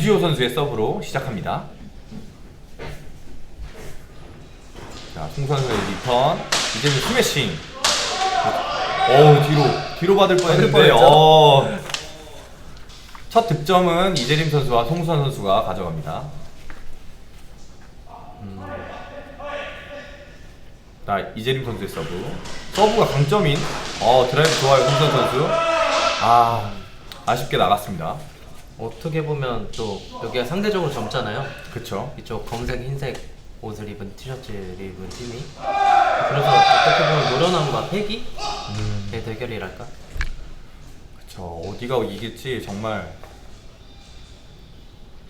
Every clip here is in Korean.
우지호 선수의 서브로 시작합니다. 자, 송수 선수의 리턴. 이제는 스매싱. 어우, 뒤로, 뒤로 받을 뻔했는데. 어. 첫 득점은 이재림 선수와 송수환 선수가 가져갑니다. 음. 자, 이재림 선수의 서브. 서브가 강점인, 어, 드라이브 좋아요, 송수환 선수. 아, 아쉽게 나갔습니다. 어떻게 보면 또 여기가 상대적으로 젊잖아요. 그쵸. 이쪽 검색 흰색 옷을 입은 티셔츠를 입은 팀이 그래서 어떻게 보면 노련함과 패기의 대결이랄까. 그쵸 어디가 이길지 정말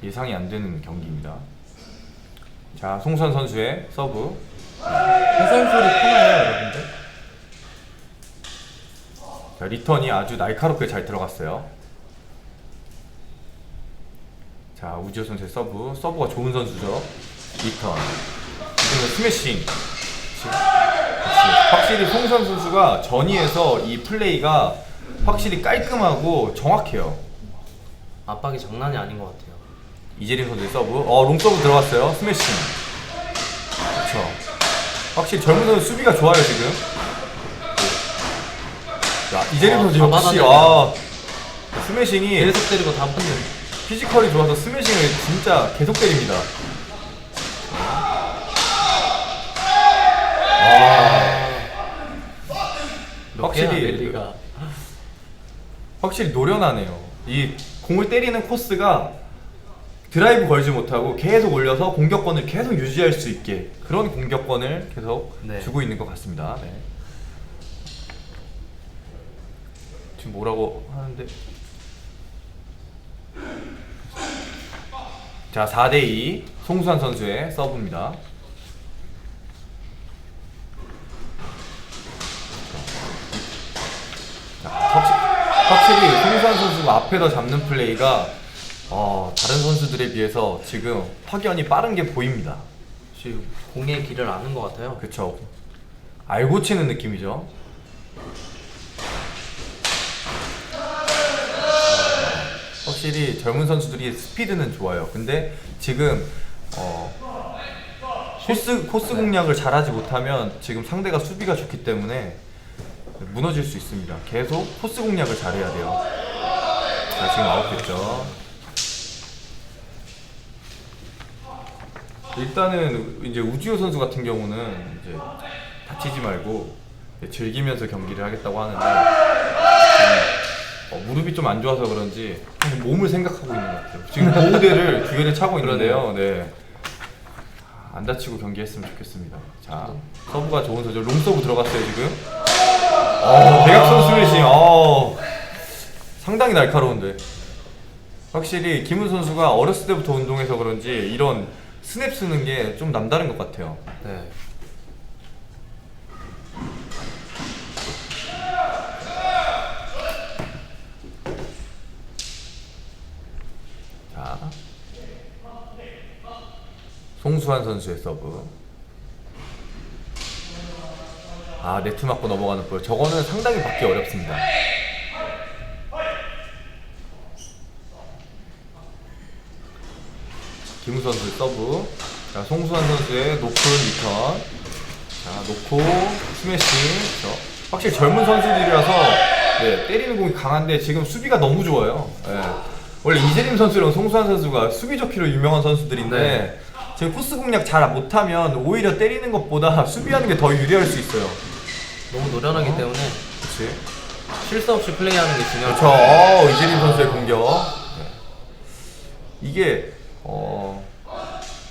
예상이 안 되는 경기입니다. 자 송선 선수의 서브 해설 소리 크나요, 여러분들? 자, 리턴이 아주 날카롭게 잘 들어갔어요. 자 우지호 선수의 서브 서브가 좋은 선수죠. 리턴 이제는 스매싱. 그치. 확실히 송선 선수가 전위에서 이 플레이가 확실히 깔끔하고 정확해요. 압박이 장난이 아닌 것 같아요. 이재림 선수의 서브. 어, 롱 서브 들어갔어요. 스매싱. 그쵸. 확실히 젊은 선수 수비가 좋아요, 지금. 야, 이재림 어, 선수 다 역시, 받아내네요. 아, 스매싱이 계속 때리고 다 붙는. 피지컬이 좋아서 스매싱을 진짜 계속 때립니다. 확실히 랠리가. 확실히 노련하네요. 이 공을 때리는 코스가 드라이브 걸지 못하고 계속 올려서 공격권을 계속 유지할 수 있게 그런 공격권을 계속 네. 주고 있는 것 같습니다. 네. 지금 뭐라고 하는데 자 4대2 송수환 선수의 서브입니다. 자, 확실, 확실히 송수환 선수가 앞에다 잡는 플레이가 어, 다른 선수들에 비해서 지금 확연히 빠른 게 보입니다. 지금 공의 길을 아는 것 같아요. 그쵸. 알고 치는 느낌이죠. 확실히 젊은 선수들이 스피드는 좋아요. 근데 지금 어, 코스 코스 공략을 잘하지 못하면 지금 상대가 수비가 좋기 때문에 무너질 수 있습니다. 계속 코스 공략을 잘해야 돼요. 자 지금 아웃됐죠. 일단은 이제 우지호 선수 같은 경우는 이제 다치지 말고 즐기면서 경기를 하겠다고 하는데 어, 무릎이 좀 안 좋아서 그런지 그냥 몸을 생각하고 있는 것 같아요. 지금 보호대를 주변에 차고 있는데요. 네. 안 다치고 경기했으면 좋겠습니다. 자 서브가 좋은 선수 롱서브 들어갔어요 지금. 어 대각선 스매싱. 어 상당히 날카로운데. 확실히 김훈 선수가 어렸을 때부터 운동해서 그런지 이런 스냅 쓰는 게 좀 남다른 것 같아요. 네. 자, 송수환 선수의 서브. 아 네트 맞고 넘어가는 볼. 저거는 상당히 받기 어렵습니다. 김우 선수의 서브. 자, 송수환 선수의 높은 리턴. 자, 놓고 스매싱. 저, 확실히 젊은 선수들이라서 네, 때리는 공이 강한데 지금 수비가 너무 좋아요. 예. 원래 이재림 선수랑 송수환 선수가 수비 좋기로 유명한 선수들인데 네. 지금 코스 공략 잘 못하면 오히려 때리는 것보다 수비하는 게 더 유리할 수 있어요. 너무 노련하기 때문에 그렇지. 실수 없이 플레이하는 게 중요하죠. 그렇죠. 어, 이재림 선수의 공격. 네. 이게 어,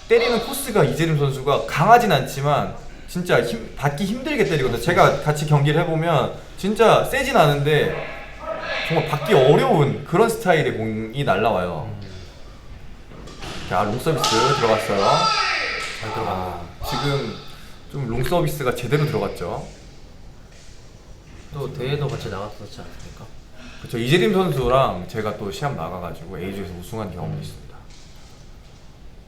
때리는 코스가 이재림 선수가 강하진 않지만 진짜 힘, 받기 힘들게 때리거든요. 제가 같이 경기를 해보면 진짜 세진 않은데 정말 받기 어려운 그런 스타일의 공이 날라와요. 자, 롱 서비스 들어갔어요. 잘 들어갔네요. 아, 지금 좀 롱 서비스가 제대로 들어갔죠. 또 대회도 같이 나갔었지 않습니까? 그렇죠. 이재림 선수랑 제가 또 시합 나가가지고 A조에서 우승한 경험이 있습니다.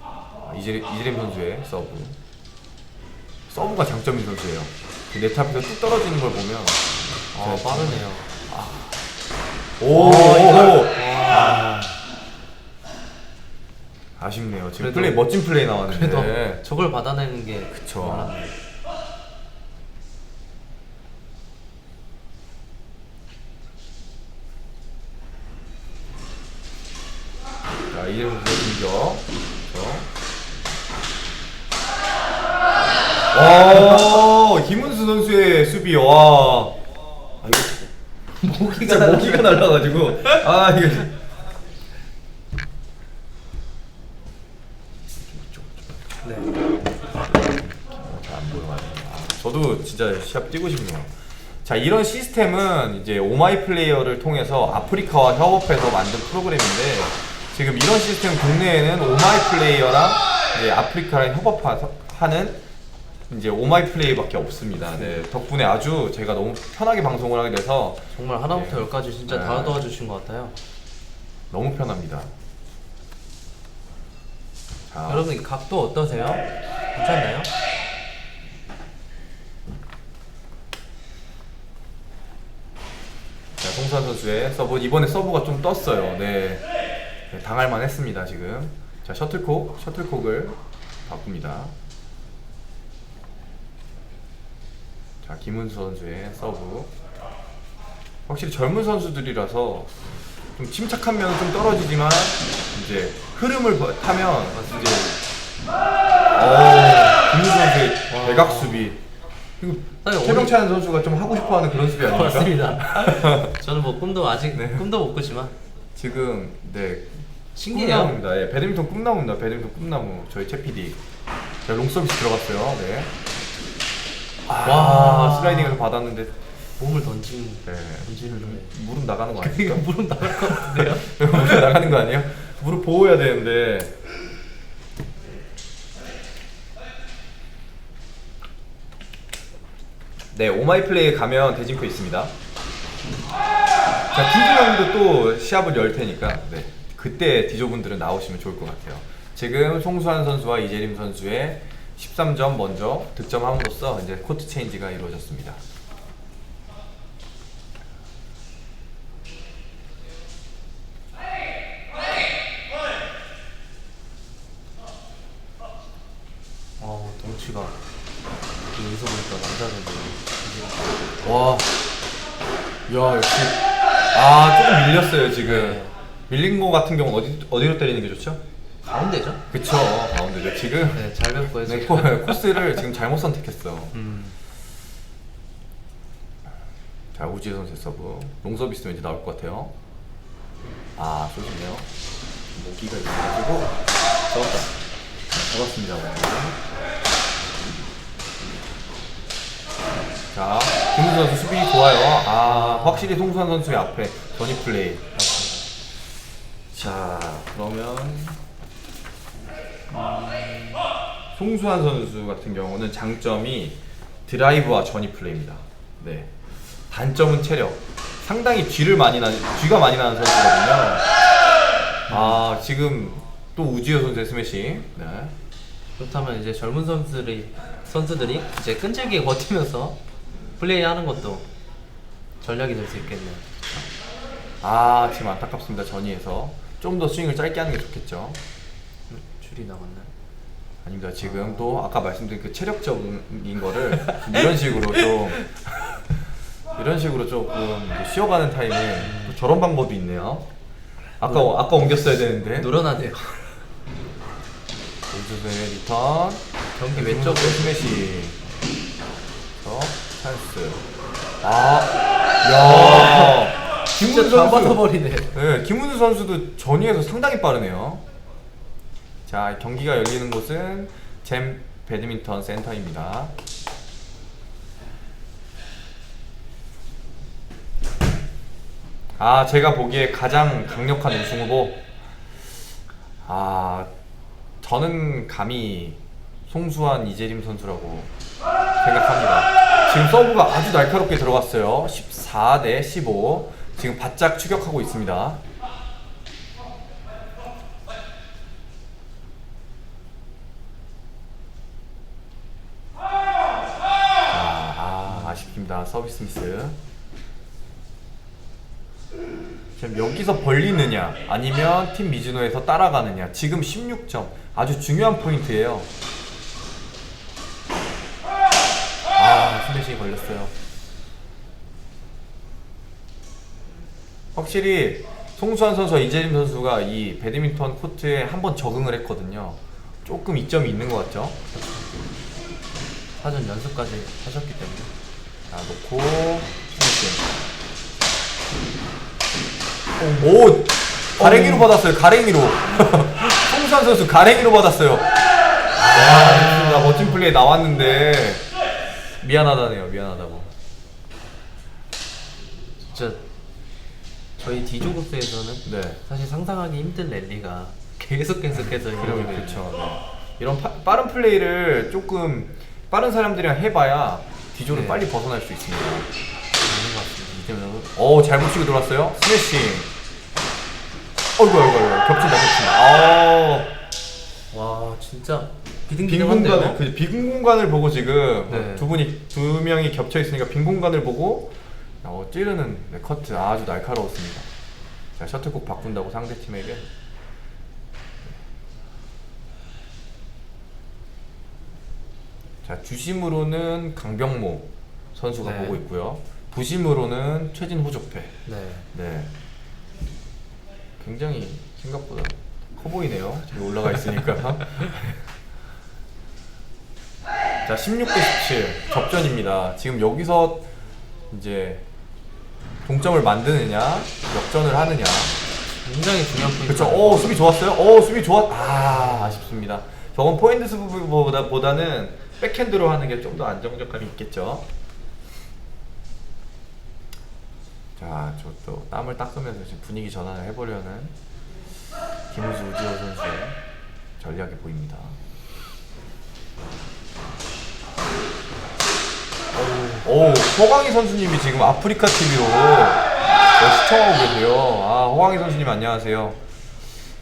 아, 이재, 이재림 선수의 서브. 서브가 장점인 선수예요. 그 네트 앞에서 뚝 떨어지는 걸 보면 아 네. 빠르네요. 오, 어, 오, 오. 아, 아쉽네요. 지금 그래도- 플레이 멋진 플레이 나왔는데. 그래도 저걸 받아내는 게 그쵸. 자, 이제 공격. 그렇죠. 와, 김은수 선수의 수비 와. 아, 이거 모기가 날라가지고 아 이거. 네. 잘안 보여. 아, 저도 진짜 시합 뛰고 싶네요. 자 이런 시스템은 이제 오마이 플레이어를 통해서 아프리카와 협업해서 만든 프로그램인데 지금 이런 시스템 국내에는 오마이 플레이어랑 이제 아프리카랑 협업하는 이제 오마이 플레이밖에 없습니다. 네 덕분에 아주 제가 너무 편하게 방송을 하게 돼서 정말 하나부터 네. 열까지 진짜 네. 다 도와주신 것 같아요. 너무 편합니다. 자, 여러분 이 각도 어떠세요? 괜찮나요? 자, 송수환 선수의 서브 이번에 서브가 좀 떴어요. 네, 네 당할만 했습니다 지금. 자 셔틀콕 셔틀콕을 바꿉니다. 자 김은수 선수의 서브. 확실히 젊은 선수들이라서 좀 침착한 면은 좀 떨어지지만 이제 흐름을 버- 타면 이제 어 김은수 선수의 대각 수비. 아니, 최병찬 선수가 좀 하고 싶어하는 그런 수비 아닙니까? 맞습니다. 저는 뭐 꿈도 아직 네. 꿈도 못 꾸지만 지금 네 신기해요. 꿈나무입니다. 예, 배드민턴 꿈나무입니다. 배드민턴 꿈나무. 저희 채 PD. 자, 롱 서비스 들어갔어요. 네. 아, 와. 슬라이딩에서 받았는데 몸을 던진 네. 던지는 무릎 나가는 거 이거 아닙니까? 무릎 나갈 것 같은데요? 무릎 나가는 거 아니에요? 무릎 보호해야 되는데. 네, 오마이 플레이 가면 대진표 있습니다. 자, 김준영도 또 시합을 열 테니까 네, 그때 디조분들은 나오시면 좋을 것 같아요. 지금 송수환 선수와 이재림 선수의 13점 먼저 득점함으로써 이제 코트 체인지가 이루어졌습니다. 어 덩치가 여기서 보니까 남자들도 이제 와, 야 역시 아 조금 밀렸어요 지금. 네. 밀린 거 같은 경우 는 어디 어디로 때리는 게 좋죠? 가운데죠? 그쵸 가운데죠. 지금 네, 잘 뵙고 해서 네, 코- 코스를 지금 잘못 선택했어. 음, 자 우지혜 선수 서브 롱 서비스 왠지 나올 것 같아요. 아 쏘시네요. 모기가 있어가지고 잡았다. 잡았습니다. 자 김훈 선수 수비 좋아요. 아 확실히 송수환 선수의 앞에 전위 플레이. 자 그러면 음, 송수환 선수 같은 경우는 장점이 드라이브와 전위 플레이입니다. 네. 단점은 체력. 상당히 뒤를 많이 나 뒤가 많이 나는 선수거든요. 아 지금 또 우지호 선수의 스매시. 네. 그렇다면 이제 젊은 선수들이 선수들이 이제 끈질기게 버티면서 플레이하는 것도 전략이 될 수 있겠네요. 아 지금 안타깝습니다 전위에서 좀 더 스윙을 짧게 하는 게 좋겠죠. 음, 줄이 나갔나요? 아닙니다. 지금 또 아까 말씀드린 그 체력적인 거를 이런 식으로 좀 이런 식으로 조금 이제 쉬어가는 타임에 또 저런 방법이 있네요. 아까 아까 옮겼어야 되는데. 노련하네요. 우주의 리턴. 경기 왼쪽으로 스매시. 저 찬스. 아, 야. 진짜 김문수 다 선수. 받아버리네. 네, 김문수 선수도 전위에서 상당히 빠르네요. 자, 경기가 열리는 곳은 잼 배드민턴 센터입니다. 아, 제가 보기에 가장 강력한 우승 후보. 아, 저는 감히 송수환 이재림 선수라고 생각합니다. 지금 서브가 아주 날카롭게 들어갔어요. 14 대 15. 지금 바짝 추격하고 있습니다. 아, 아, 아쉽습니다. 서비스 미스. 지금 여기서 벌리느냐 아니면 팀 미즈노에서 따라가느냐 지금 16점 아주 중요한 포인트예요 아 스매싱이 걸렸어요 확실히 송수환 선수와 이재림 선수가 이 배드민턴 코트에 한번 적응을 했거든요. 조금 이점이 있는 것 같죠? 사전 연습까지 하셨기 때문에. 자 놓고 스매싱 오 가랭이로 받았어요 가랭이로. 송수환 선수 가랭이로 받았어요. 와 멋진 플레이 나왔는데. 미안하다네요 미안하다고. 진짜 저희 D조급수에서는 네 사실 상상하기 힘든 랠리가 계속 계속해서 이러면 있거든요. 그렇죠 네. 이런 파- 빠른 플레이를 조금 빠른 사람들이랑 해봐야 뒤조를 네. 빨리 벗어날 수 있습니다 맞는 것 같습니다. 이재명 선수 어잘 붙이고 들어왔어요 스매싱 어이구 어이구 어이구 겹친다 겹친다 아 와 진짜 빈 비등비등한데요. 공간을 그 빈 공간을 보고 지금 네. 두 분이 두 명이 겹쳐 있으니까 빈 공간을 보고 어, 찌르는 네, 커트 아주 날카로웠습니다. 자 셔틀콕 바꾼다고 상대 팀에게 자 주심으로는 강병모 선수가 네. 보고 있고요. 부심으로는 최진 호족패. 네. 네. 굉장히 생각보다 커 보이네요. 지금 올라가 있으니까. 자, 16대 17 접전입니다. 지금 여기서 이제 동점을 만드느냐, 역전을 하느냐. 굉장히 중요한 포인트. 그렇죠. 오, 수비 좋았어요. 오, 수비 좋았. 아, 아쉽습니다. 저건 포인트 수비보다 보다는 백핸드로 하는 게 좀 더 안정적감이 있겠죠. 자, 저 또 땀을 닦으면서 지금 분위기 전환을 해보려는 김우주 우지호 선수의 전략이 보입니다. 오, 호강희 선수님이 지금 아프리카 TV로 시청하고 계세요. 아, 호강희 선수님 안녕하세요.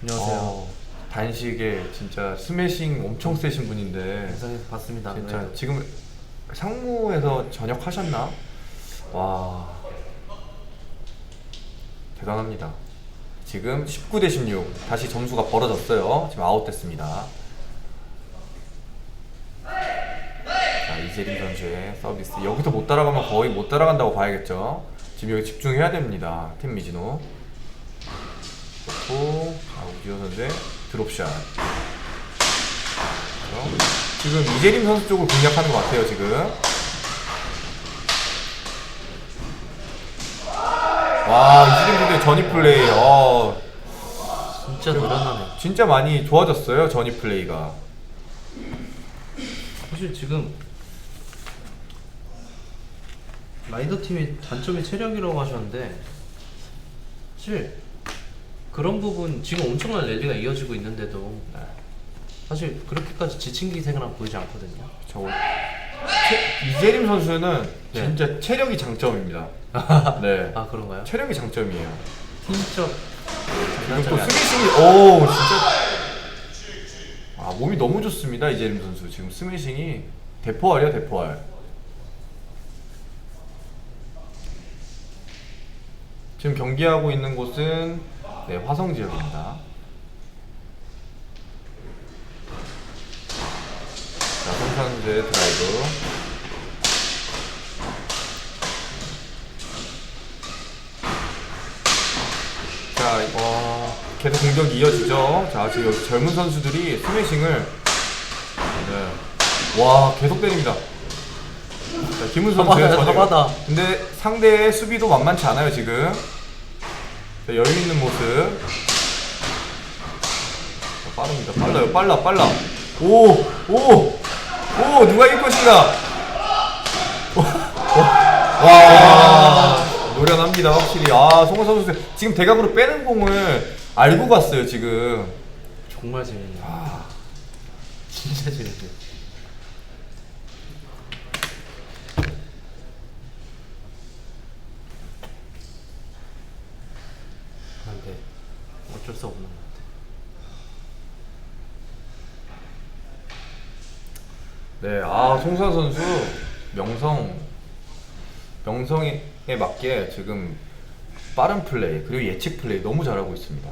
안녕하세요. 어, 단식에 진짜 스매싱 엄청 세신 분인데 영상에서 봤습니다. 진짜 아무래도. 지금 상무에서 전역하셨나? 와 대단합니다. 지금 19 대 16 다시 점수가 벌어졌어요. 지금 아웃됐습니다. 자 이재림 선수의 서비스 여기서 못 따라가면 거의 못 따라간다고 봐야겠죠. 지금 여기 집중해야 됩니다. 팀 미진호. 좋고 자 우지호 선수의 드롭샷. 그렇죠? 지금 이재림 선수 쪽을 공략하는 것 같아요 지금. 와 이재림 선수의 전위 플레이. 어, 진짜 늘어나네. 진짜 많이 좋아졌어요 전위 플레이가. 사실 지금 라이더 팀의 단점이 체력이라고 하셨는데 사실 그런 부분 지금 엄청난 랠리가 이어지고 있는데도 네. 사실 그렇게까지 지친 기색은 보이지 않거든요. 저 채- 이재림 선수는 네. 진짜 체력이 장점입니다. 네. 아 그런가요? 체력이 장점이에요. 팀적 그리고 또 아니- 스매싱이 오 진짜 아 몸이 너무 좋습니다 이재림 선수 지금 스매싱이 대포알이야 대포알. 지금 경기하고 있는 곳은 네 화성 지역입니다. 자 손상주의 드라이브. 자, 와, 계속 공격이 이어지죠. 자, 지금 젊은 선수들이 스매싱을 네. 와, 계속 때립니다. 자, 김훈 선수의 잡아다, 전열. 잡아다. 근데 상대의 수비도 만만치 않아요, 지금. 자, 여유 있는 모습. 자, 빠릅니다. 빨라요, 빨라, 빨라. 오, 오, 오, 누가 이길 것인가? 와, 노련합니다, 확실히. 아, 송호 선수 지금 대각으로 빼는 공을 알고 갔어요, 지금. 정말 재밌네요. 아, 진짜 재밌네요. 근데 어쩔 수 없는 것 같아요. 네, 아, 송선 선수 명성, 명성에 맞게 지금 빠른 플레이 그리고 예측 플레이 너무 잘하고 있습니다.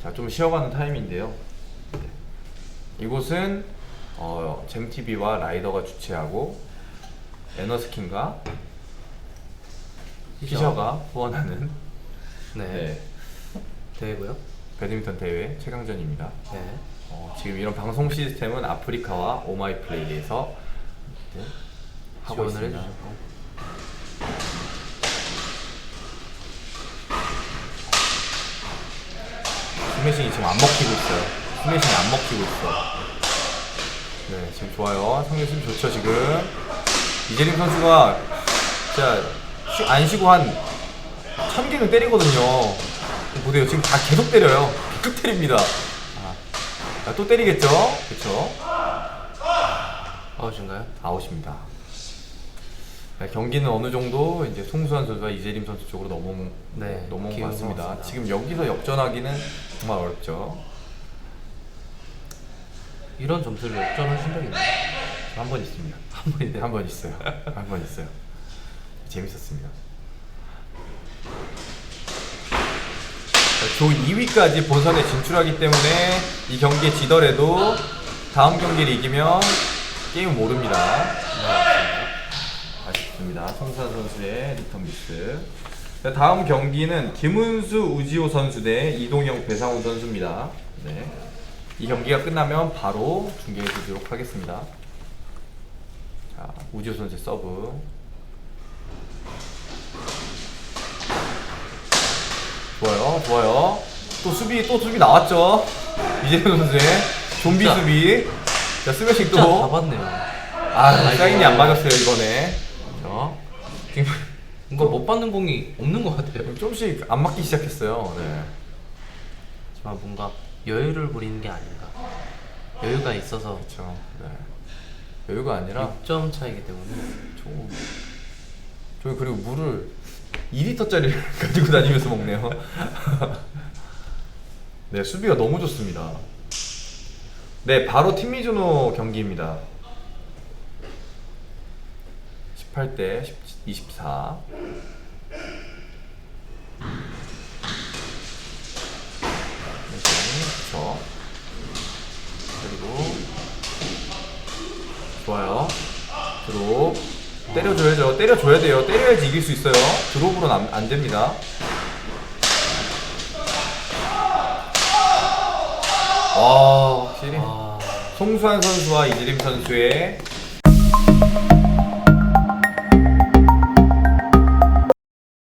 자, 좀 쉬어가는 타임인데요. 네. 이곳은 어, 잼TV와 라이더가 주최하고 에너스킨과 피셔가 후원하는 네. 네, 대회고요. 배드민턴 대회 최강전입니다. 네. 어, 지금 이런 방송 시스템은 아프리카와 오마이플레이에서 네, 하고 지원을 있습니다. 해주셨고. 스매싱이 지금 안 먹히고 있어요. 스매싱이 안 먹히고 있어. 네, 지금 좋아요. 상대심 좋죠, 지금. 이재림 선수가 진짜 쉬- 안 쉬고 한 천 개는 때리거든요. 보세요. 지금 다 계속 때려요. 계속 때립니다. 아, 자, 또 때리겠죠? 그쵸? 아웃인가요? 아웃입니다. 네, 경기는 어느 정도 이제 송수환 선수와 이재림 선수 쪽으로 넘어온, 네, 넘어온 것 기운 같습니다. 것 같습니다. 지금 여기서 역전하기는 정말 어렵죠. 이런 점수를 역전하신 적 있나요? 한 번 있습니다. 한 번인데. 한 번 있어요. 한 번 있어요. 재밌었습니다. 조 2위까지 본선에 진출하기 때문에 이 경기에 지더라도 다음 경기를 이기면 게임 모릅니다. 아쉽습니다. 송수환 선수의 리턴 미스. 자, 다음 경기는 김은수 우지호 선수 대 이동영 배상훈 선수입니다. 네. 이 경기가 끝나면 바로 중계해 주도록 하겠습니다. 자, 우지호 선수의 서브. 좋아요, 좋아요. 또 수비, 또 수비 나왔죠. 이재현 선수의 좀비 진짜. 수비. 자, 스매싱 진짜 다 또. 봤네요. 아, 사인이 안 맞았어요, 이번에. 자, 지금 이거 못 받는 공이 없는 것 같아요. 조금씩 안 맞기 시작했어요. 네. 하지만 뭔가 여유를 부리는 게 아닌가. 여유가 있어서 그렇죠. 네. 여유가 아니라 6점 차이기 때문에 저, 저희 그리고 물을 2리터짜리를 가지고 다니면서 먹네요. 네, 수비가 너무 좋습니다. 네, 바로 팀미즈노 경기입니다. 18대 24. 그렇죠. 그리고 좋아요. 드롭 때려줘야죠. 때려줘야 돼요. 때려야지 이길 수 있어요. 드롭으로는 안, 안 됩니다. 와, 확실히 아, 송수환 선수와 이재림 선수의